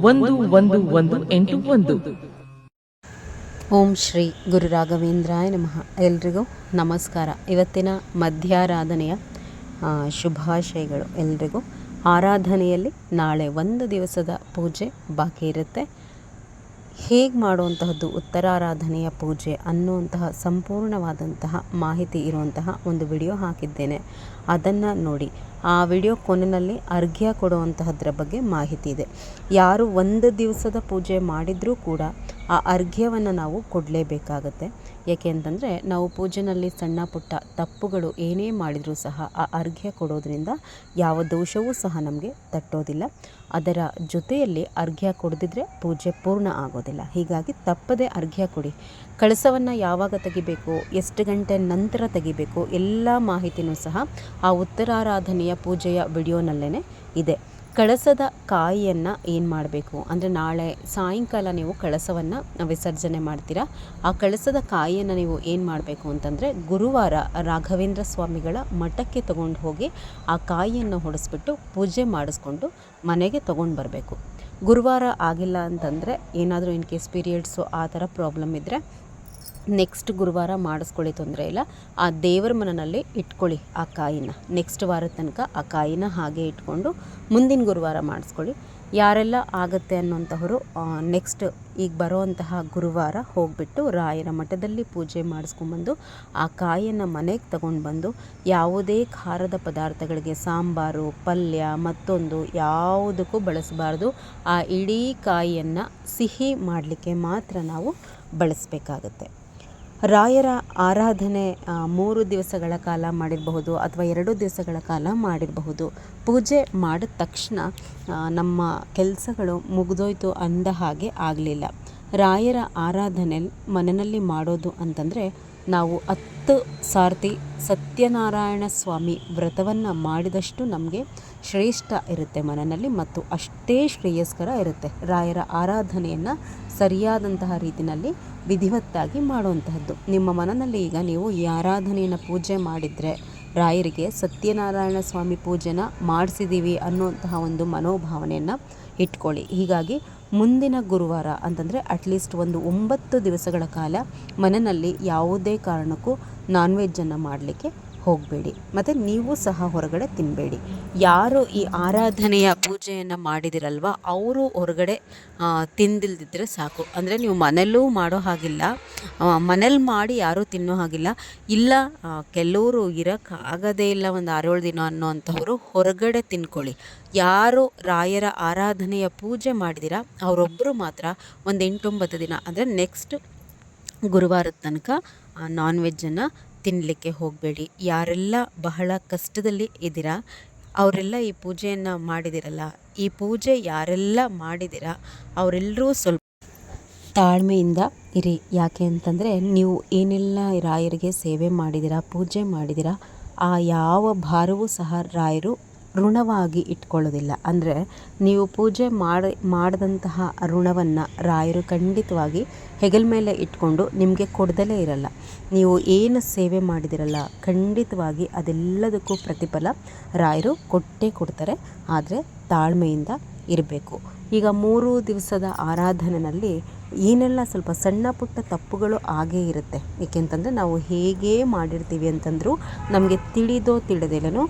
ಒಂದು ಒಂದು ಒಂದು, ಎಂಟು, ಒಂದು. ಓಂ ಶ್ರೀ ಗುರು ರಾಘವೇಂದ್ರಾಯ ನಮಃ. ಎಲ್ರಿಗೂ ನಮಸ್ಕಾರ. ಇವತ್ತಿನ ಮಧ್ಯಾರಾಧನೆಯ ಶುಭಾಶಯಗಳು ಎಲ್ರಿಗೂ. ಆರಾಧನೆಯಲ್ಲಿ ನಾಳೆ ಒಂದು ದಿವಸದ ಪೂಜೆ ಬಾಕಿ ಇರುತ್ತೆ. ಹೇಗೆ ಮಾಡುವಂತಹದ್ದು, ಉತ್ತರಾರಾಧನೆಯ ಪೂಜೆ ಅನ್ನುವಂತಹ ಸಂಪೂರ್ಣವಾದಂತಹ ಮಾಹಿತಿ ಇರುವಂತಹ ಒಂದು ವಿಡಿಯೋ ಹಾಕಿದ್ದೇನೆ. ಅದನ್ನು ನೋಡಿ. ಆ ವಿಡಿಯೋ ಕೊನೆಯಲ್ಲಿ ಅರ್ಘ್ಯ ಕೊಡುವಂತಹದ್ರ ಬಗ್ಗೆ ಮಾಹಿತಿ ಇದೆ. ಯಾರು ಒಂದು ದಿವಸದ ಪೂಜೆ ಮಾಡಿದರೂ ಕೂಡ ಆ ಅರ್ಘ್ಯವನ್ನು ನಾವು ಕೊಡಲೇಬೇಕಾಗತ್ತೆ. ಯಾಕೆ ಅಂತಂದರೆ ನಾವು ಪೂಜೆನಲ್ಲಿ ಸಣ್ಣ ಪುಟ್ಟ ತಪ್ಪುಗಳು ಏನೇ ಮಾಡಿದರೂ ಸಹ ಆ ಅರ್ಘ್ಯ ಕೊಡೋದ್ರಿಂದ ಯಾವ ದೋಷವೂ ಸಹ ನಮಗೆ ತಟ್ಟೋದಿಲ್ಲ. ಅದರ ಜೊತೆಯಲ್ಲಿ ಅರ್ಘ್ಯ ಕೊಡದಿದ್ರೆ ಪೂಜೆ ಪೂರ್ಣ ಆಗೋದಿಲ್ಲ. ಹೀಗಾಗಿ ತಪ್ಪದೆ ಅರ್ಘ್ಯ ಕೊಡಿ. ಕಳಸವನ್ನು ಯಾವಾಗ ತೆಗಿಬೇಕು, ಎಷ್ಟು ಗಂಟೆ ನಂತರ ತೆಗಿಬೇಕು, ಎಲ್ಲ ಮಾಹಿತಿನೂ ಸಹ ಆ ಉತ್ತರಾರಾಧನೆಯ ಪೂಜೆಯ ವಿಡಿಯೋನಲ್ಲೇ ಇದೆ. ಕಳಸದ ಕಾಯಿಯನ್ನು ಏನು ಮಾಡಬೇಕು? ಅಂದರೆ ನಾಳೆ ಸಾಯಂಕಾಲ ನೀವು ಕಳಸವನ್ನು ವಿಸರ್ಜನೆ ಮಾಡ್ತೀರಾ? ಆ ಕಳಸದ ಕಾಯಿಯನ್ನು ನೀವು ಏನು ಮಾಡಬೇಕು ಅಂತಂದರೆ ಗುರುವಾರ ರಾಘವೇಂದ್ರ ಸ್ವಾಮಿಗಳ ಮಠಕ್ಕೆ ತಗೊಂಡು ಹೋಗಿ ಆ ಕಾಯಿಯನ್ನು ಹೊಡೆಸ್ಬಿಟ್ಟು ಪೂಜೆ ಮಾಡಿಸ್ಕೊಂಡು ಮನೆಗೆ ತಗೊಂಡು ಬರಬೇಕು. ಗುರುವಾರ ಆಗಿಲ್ಲ ಅಂತಂದರೆ ಏನಾದರೂ ಇನ್ ಕೇಸ್ ಪೀರಿಯಡ್ಸು ಆ ಥರ ಪ್ರಾಬ್ಲಮ್ ಇದ್ದರೆ ನೆಕ್ಸ್ಟ್ ಗುರುವಾರ ಮಾಡಿಸ್ಕೊಳ್ಳಿ ತೊಂದರೆ ಇಲ್ಲ. ಆ ದೇವರ ಮನನಲ್ಲಿ ಇಟ್ಕೊಳ್ಳಿ ಆ ಕಾಯಿನ. ನೆಕ್ಸ್ಟ್ ವಾರದ ತನಕ ಆ ಕಾಯಿನ ಹಾಗೆ ಇಟ್ಕೊಂಡು ಮುಂದಿನ ಗುರುವಾರ ಮಾಡಿಸ್ಕೊಳ್ಳಿ. ಯಾರೆಲ್ಲ ಆಗುತ್ತೆ ಅನ್ನೋಂಥವರು ನೆಕ್ಸ್ಟ್ ಈಗ ಬರೋವಂತಹ ಗುರುವಾರ ಹೋಗಿಬಿಟ್ಟು ರಾಯರ ಮಠದಲ್ಲಿ ಪೂಜೆ ಮಾಡಿಸ್ಕೊಂಬಂದು ಆ ಕಾಯಿಯನ್ನು ಮನೆಗೆ ತಗೊಂಡು ಬಂದು, ಯಾವುದೇ ಖಾರದ ಪದಾರ್ಥಗಳಿಗೆ ಸಾಂಬಾರು, ಪಲ್ಯ, ಮತ್ತೊಂದು ಯಾವುದಕ್ಕೂ ಬಳಸಬಾರ್ದು. ಆ ಇಡೀ ಕಾಯಿಯನ್ನು ಸಿಹಿ ಮಾಡಲಿಕ್ಕೆ ಮಾತ್ರ ನಾವು ಬಳಸಬೇಕಾಗತ್ತೆ. ರಾಯರ ಆರಾಧನೆ ಮೂರು ದಿವಸಗಳ ಕಾಲ ಮಾಡಿರಬಹುದು ಅಥವಾ ಎರಡು ದಿವಸಗಳ ಕಾಲ ಮಾಡಿರಬಹುದು. ಪೂಜೆ ಮಾಡಿದ ತಕ್ಷಣ ನಮ್ಮ ಕೆಲಸಗಳು ಮುಗಿದೋಯ್ತು ಅಂದ ಹಾಗೆ ಆಗಲಿಲ್ಲ. ರಾಯರ ಆರಾಧನೆ ಮನೆಯಲ್ಲಿ ಮಾಡೋದು ಅಂತಂದರೆ ನಾವು ಹತ್ತು ಸಾರ್ತಿ ಸತ್ಯನಾರಾಯಣ ಸ್ವಾಮಿ ವ್ರತವನ್ನು ಮಾಡಿದಷ್ಟು ನಮಗೆ ಶ್ರೇಷ್ಠ ಇರುತ್ತೆ ಮನನಲ್ಲಿ ಮತ್ತು ಅಷ್ಟೇ ಶ್ರೇಯಸ್ಕರ ಇರುತ್ತೆ. ರಾಯರ ಆರಾಧನೆಯನ್ನು ಸರಿಯಾದಂತಹ ರೀತಿಯಲ್ಲಿ ವಿಧಿವತ್ತಾಗಿ ಮಾಡುವಂತಹದ್ದು. ನಿಮ್ಮ ಮನನಲ್ಲಿ ಈಗ ನೀವು ಈ ಆರಾಧನೆಯನ್ನು ಪೂಜೆ ಮಾಡಿದರೆ, ರಾಯರಿಗೆ ಸತ್ಯನಾರಾಯಣ ಸ್ವಾಮಿ ಪೂಜೆನ ಮಾಡಿಸಿದ್ದೀವಿ ಅನ್ನುವಂತಹ ಒಂದು ಮನೋಭಾವನೆಯನ್ನು ಇಟ್ಕೊಳ್ಳಿ. ಹೀಗಾಗಿ ಮುಂದಿನ ಗುರುವಾರ ಅಂತಂದರೆ ಅಟ್ಲೀಸ್ಟ್ ಒಂದು ಒಂಬತ್ತು ದಿವಸಗಳ ಕಾಲ ಮನೆಯಲ್ಲಿ ಯಾವುದೇ ಕಾರಣಕ್ಕೂ ನಾನ್ ವೆಜ್ಜನ್ನು ಮಾಡಲಿಕ್ಕೆ ಹೋಗಬೇಡಿ. ಮತ್ತು ನೀವು ಸಹ ಹೊರಗಡೆ ತಿನ್ನಬೇಡಿ ಯಾರು ಈ ಆರಾಧನೆಯ ಪೂಜೆಯನ್ನು ಮಾಡಿದಿರಲ್ವ, ಅವರು ಹೊರಗಡೆ ತಿಂದಿಲ್ದಿದ್ರೆ ಸಾಕು. ಅಂದರೆ ನೀವು ಮನೆಯಲ್ಲೂ ಮಾಡೋ ಹಾಗಿಲ್ಲ ಮನೇಲಿ ಮಾಡಿ ಯಾರೂ ತಿನ್ನೋ ಹಾಗಿಲ್ಲ. ಇಲ್ಲ ಕೆಲವರು ಇರೋಕ್ಕಾಗದೇ ಇಲ್ಲ ಒಂದು ಆರೇಳು ದಿನ ಅನ್ನೋಂಥವ್ರು ಹೊರಗಡೆ ತಿನ್ಕೊಳ್ಳಿ. ಯಾರು ರಾಯರ ಆರಾಧನೆಯ ಪೂಜೆ ಮಾಡಿದಿರಾ ಅವರೊಬ್ಬರು ಮಾತ್ರ ಒಂದು ಎಂಟೊಂಬತ್ತು ದಿನ. ಅಂದರೆ ನೆಕ್ಸ್ಟ್ ಗುರುವಾರದ ತನಕ ನಾನ್ ವೆಜ್ಜನ್ನು ತಿನ್ನಲಿಕ್ಕೆ ಹೋಗಬೇಡಿ. ಯಾರೆಲ್ಲ ಬಹಳ ಕಷ್ಟದಲ್ಲಿ ಇದ್ದೀರಾ, ಅವರೆಲ್ಲ ಈ ಪೂಜೆಯನ್ನು ಮಾಡಿದಿರಲ್ಲ. ಈ ಪೂಜೆ ಯಾರೆಲ್ಲ ಮಾಡಿದಿರಾ, ಅವರೆಲ್ಲರೂ ಸ್ವಲ್ಪ ತಾಳ್ಮೆಯಿಂದ ಇರಿ. ಯಾಕೆ ಅಂತಂದರೆ, ನೀವು ಏನೆಲ್ಲ ರಾಯರಿಗೆ ಸೇವೆ ಮಾಡಿದಿರಾ, ಪೂಜೆ ಮಾಡಿದಿರಾ, ಆ ಯಾವ ಭಾರವೂ ಸಹ ರಾಯರು ಋಣವಾಗಿ ಇಟ್ಕೊಳ್ಳೋದಿಲ್ಲ. ಅಂದರೆ ನೀವು ಪೂಜೆ ಮಾಡಿ, ಮಾಡಿದಂತಹ ಋಣವನ್ನು ರಾಯರು ಖಂಡಿತವಾಗಿ ಹೆಗಲ ಮೇಲೆ ಇಟ್ಕೊಂಡು ನಿಮಗೆ ಕೊಡದಲೇ ಇರಲ್ಲ. ನೀವು ಏನು ಸೇವೆ ಮಾಡಿದಿರಲ್ಲ, ಖಂಡಿತವಾಗಿ ಅದೆಲ್ಲದಕ್ಕೂ ಪ್ರತಿಫಲ ರಾಯರು ಕೊಟ್ಟೇ ಕೊಡ್ತಾರೆ. ಆದರೆ ತಾಳ್ಮೆಯಿಂದ ಇರಬೇಕು. ಈಗ ಮೂರು ದಿವಸದ ಆರಾಧನೆಯಲ್ಲಿ ಏನೆಲ್ಲ ಸ್ವಲ್ಪ ಸಣ್ಣ ಪುಟ್ಟ ತಪ್ಪುಗಳು ಆಗೇ ಇರುತ್ತೆ. ಏಕೆಂತಂದರೆ ನಾವು ಹೇಗೆ ಮಾಡಿರ್ತೀವಿ ಅಂತಂದರೂ ನಮಗೆ ತಿಳಿದೋ ತಿಳಿದಿಲ್ಲನೋ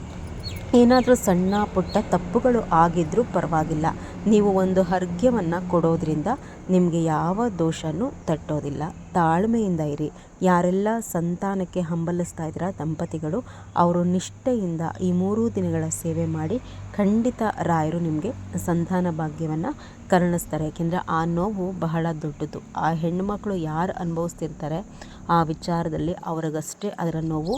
ಏನಾದರೂ ಸಣ್ಣ ಪುಟ್ಟ ತಪ್ಪುಗಳು ಆಗಿದ್ದರೂ ಪರವಾಗಿಲ್ಲ. ನೀವು ಒಂದು ಅರ್ಘ್ಯವನ್ನು ಕೊಡೋದ್ರಿಂದ ನಿಮಗೆ ಯಾವ ದೋಷನೂ ತಟ್ಟೋದಿಲ್ಲ. ತಾಳ್ಮೆಯಿಂದ ಇರಿ. ಯಾರೆಲ್ಲ ಸಂತಾನಕ್ಕೆ ಹಂಬಲಿಸ್ತಾ ಇದ್ದೀರ ದಂಪತಿಗಳು, ಅವರು ನಿಷ್ಠೆಯಿಂದ ಈ ಮೂರೂ ದಿನಗಳ ಸೇವೆ ಮಾಡಿ ಖಂಡಿತ ರಾಯರು ನಿಮಗೆ ಸಂತಾನ ಭಾಗ್ಯವನ್ನು ಕರುಣಿಸ್ತಾರೆ. ಯಾಕೆಂದರೆ ಆ ನೋವು ಬಹಳ ದೊಡ್ಡದು. ಆ ಹೆಣ್ಣುಮಕ್ಕಳು ಯಾರು ಅನುಭವಿಸ್ತಿರ್ತಾರೆ ಆ ವಿಚಾರದಲ್ಲಿ ಅವರಿಗಷ್ಟೇ ಅದರ ನೋವು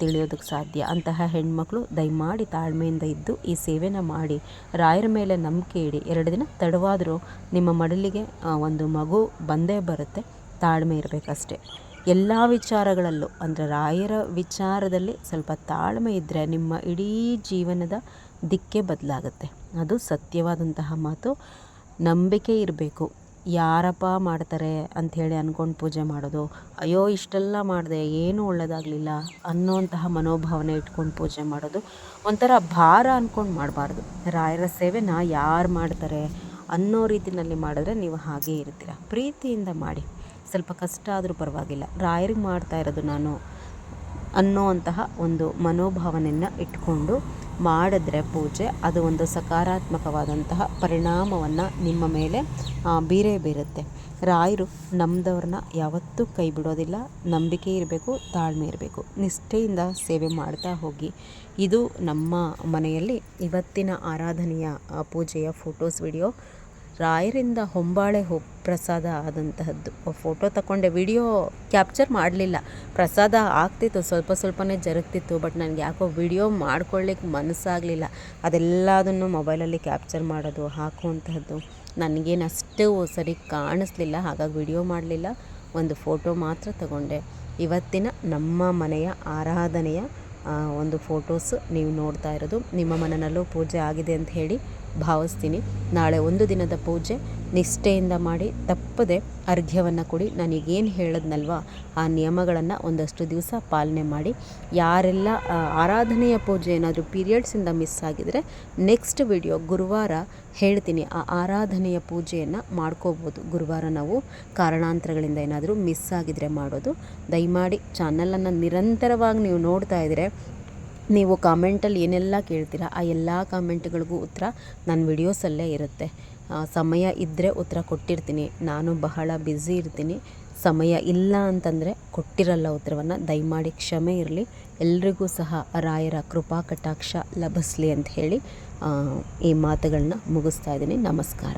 ತಿಳಿಯೋದಕ್ಕೆ ಸಾಧ್ಯ. ಅಂತಹ ಹೆಣ್ಮಕ್ಳು ದಯಮಾಡಿ ತಾಳ್ಮೆಯಿಂದ ಇದ್ದು ಈ ಸೇವೆನ ಮಾಡಿ. ರಾಯರ ಮೇಲೆ ನಂಬಿಕೆ ಇಡಿ. ಎರಡು ದಿನ ತಡವಾದರೂ ನಿಮ್ಮ ಮಡಲಿಗೆ ಒಂದು ಮಗು ಬಂದೇ ಬರುತ್ತೆ. ತಾಳ್ಮೆ ಇರಬೇಕಷ್ಟೇ. ಎಲ್ಲ ವಿಚಾರಗಳಲ್ಲೂ, ಅಂದರೆ ರಾಯರ ವಿಚಾರದಲ್ಲಿ ಸ್ವಲ್ಪ ತಾಳ್ಮೆ ಇದ್ದರೆ ನಿಮ್ಮ ಇಡೀ ಜೀವನದ ದಿಕ್ಕೇ ಬದಲಾಗುತ್ತೆ. ಅದು ಸತ್ಯವಾದಂತಹ ಮಾತು. ನಂಬಿಕೆ ಇರಬೇಕು. ಯಾರಪ್ಪ ಮಾಡ್ತಾರೆ ಅಂಥೇಳಿ ಅಂದ್ಕೊಂಡು ಪೂಜೆ ಮಾಡೋದು. ಅಯ್ಯೋ, ಇಷ್ಟೆಲ್ಲ ಮಾಡಿದೆ, ಏನೂ ಒಳ್ಳೆಯದಾಗಲಿಲ್ಲ ಅನ್ನೋಂತಹ ಮನೋಭಾವನೆ ಇಟ್ಕೊಂಡು ಪೂಜೆ ಮಾಡೋದು. ಒಂಥರ ಭಾರ ಅಂದ್ಕೊಂಡು ಮಾಡಬಾರ್ದು. ರಾಯರ ಸೇವೆನ ಯಾರು ಮಾಡ್ತಾರೆ ಅನ್ನೋ ರೀತಿಯಲ್ಲಿ ಮಾಡಿದ್ರೆ ನೀವು ಹಾಗೇ ಇರ್ತೀರ. ಪ್ರೀತಿಯಿಂದ ಮಾಡಿ. ಸ್ವಲ್ಪ ಕಷ್ಟ ಆದರೂ ಪರವಾಗಿಲ್ಲ. ರಾಯರಿಗೆ ಮಾಡ್ತಾ ಇರೋದು ನಾನು ಅನ್ನೋವಂತಹ ಒಂದು ಮನೋಭಾವನೆಯನ್ನು ಇಟ್ಕೊಂಡು ಮಾಡಿದ್ರೆ ಪೂಜೆ, ಅದು ಒಂದು ಸಕಾರಾತ್ಮಕವಾದಂತಹ ಪರಿಣಾಮವನ್ನು ನಿಮ್ಮ ಮೇಲೆ ಬೀರೇ ಬೀರುತ್ತೆ. ರಾಯರು ನಮ್ಮದವ್ರನ್ನ ಯಾವತ್ತೂ ಕೈ ಬಿಡೋದಿಲ್ಲ. ನಂಬಿಕೆ ಇರಬೇಕು, ತಾಳ್ಮೆ ಇರಬೇಕು. ನಿಷ್ಠೆಯಿಂದ ಸೇವೆ ಮಾಡ್ತಾ ಹೋಗಿ. ಇದು ನಮ್ಮ ಮನೆಯಲ್ಲಿ ಇವತ್ತಿನ ಆರಾಧನೆಯ ಪೂಜೆಯ ಫೋಟೋಸ್ ವಿಡಿಯೋ ರಾಯರಿಂದ ಹೊಂಬಾಳೆ ಹೊ ಪ್ರಸಾದ ಆದಂತಹದ್ದು. ಫೋಟೋ ತಗೊಂಡೆ ವಿಡಿಯೋ ಕ್ಯಾಪ್ಚರ್ ಮಾಡಲಿಲ್ಲ. ಪ್ರಸಾದ ಆಗ್ತಿತ್ತು, ಸ್ವಲ್ಪ ಸ್ವಲ್ಪನೇ ಜರುಗ್ತಿತ್ತು ಬಟ್ ನನಗೆ ಯಾಕೋ ವಿಡಿಯೋ ಮಾಡ್ಕೊಳ್ಳಿಕ್ಕೆ ಮನಸ್ಸಾಗಲಿಲ್ಲ. ಅದೆಲ್ಲದನ್ನು ಮೊಬೈಲಲ್ಲಿ ಕ್ಯಾಪ್ಚರ್ ಮಾಡೋದು, ಹಾಕುವಂತಹದ್ದು ನನಗೇನು ಅಷ್ಟು ಸರಿ ಕಾಣಿಸ್ಲಿಲ್ಲ. ಹಾಗಾಗಿ ವಿಡಿಯೋ ಮಾಡಲಿಲ್ಲ, ಒಂದು ಫೋಟೋ ಮಾತ್ರ ತಗೊಂಡೆ. ಇವತ್ತಿನ ನಮ್ಮ ಮನೆಯ ಆರಾಧನೆಯ ಒಂದು ಫೋಟೋಸ್ ನೀವು ನೋಡ್ತಾ ಇರೋದು. ನಿಮ್ಮ ಮನೆಯಲ್ಲೂ ಪೂಜೆ ಆಗಿದೆ ಅಂತ ಹೇಳಿ ಭಾವಿಸ್ತೀನಿ. ನಾಳೆ ಒಂದು ದಿನದ ಪೂಜೆ. ನಿಷ್ಠೆಯಿಂದ ಮಾಡಿ ತಪ್ಪದೆ ಅರ್ಘ್ಯವನ್ನು ಕೊಡಿ. ನನಗೇನು ಹೇಳದ್ನಲ್ವ? ಆ ನಿಯಮಗಳನ್ನು ಒಂದಷ್ಟು ದಿವಸ ಪಾಲನೆ ಮಾಡಿ. ಯಾರೆಲ್ಲ ಆರಾಧನೆಯ ಪೂಜೆ ಏನಾದರೂ ಪೀರಿಯಡ್ಸಿಂದ ಮಿಸ್ ಆಗಿದರೆ ನೆಕ್ಸ್ಟ್ ವಿಡಿಯೋ ಗುರುವಾರ ಹೇಳ್ತೀನಿ. ಆ ಆರಾಧನೆಯ ಪೂಜೆಯನ್ನು ಮಾಡ್ಕೋಬೋದು. ಗುರುವಾರ ನಾವು ಕಾರಣಾಂತರಗಳಿಂದ ಏನಾದರೂ ಮಿಸ್ ಆಗಿದರೆ ಮಾಡೋದು. ದಯಮಾಡಿ ಚಾನಲನ್ನು ನಿರಂತರವಾಗಿ ನೀವು ನೋಡ್ತಾ ಇದ್ದರೆ ನೀವು ಕಾಮೆಂಟಲ್ಲಿ ಏನೆಲ್ಲ ಕೇಳ್ತೀರಾ, ಆ ಎಲ್ಲ ಕಾಮೆಂಟ್ಗಳಿಗೂ ಉತ್ತರ ನನ್ನ ವಿಡಿಯೋಸಲ್ಲೇ ಇರುತ್ತೆ. ಸಮಯ ಇದ್ದರೆ ಉತ್ತರ ಕೊಟ್ಟಿರ್ತೀನಿ. ನಾನು ಬಹಳ ಬ್ಯುಸಿ ಇರ್ತೀನಿ. ಸಮಯ ಇಲ್ಲ ಅಂತಂದರೆ ಕೊಟ್ಟಿರಲ್ಲ ಉತ್ತರವನ್ನು. ದಯಮಾಡಿ ಕ್ಷಮೆ ಇರಲಿ. ಎಲ್ರಿಗೂ ಸಹ ರಾಯರ ಕೃಪಾ ಕಟಾಕ್ಷ ಲಭಿಸ್ಲಿ ಅಂತ ಹೇಳಿ ಈ ಮಾತುಗಳನ್ನ ಮುಗಿಸ್ತಾ ಇದ್ದೀನಿ. ನಮಸ್ಕಾರ.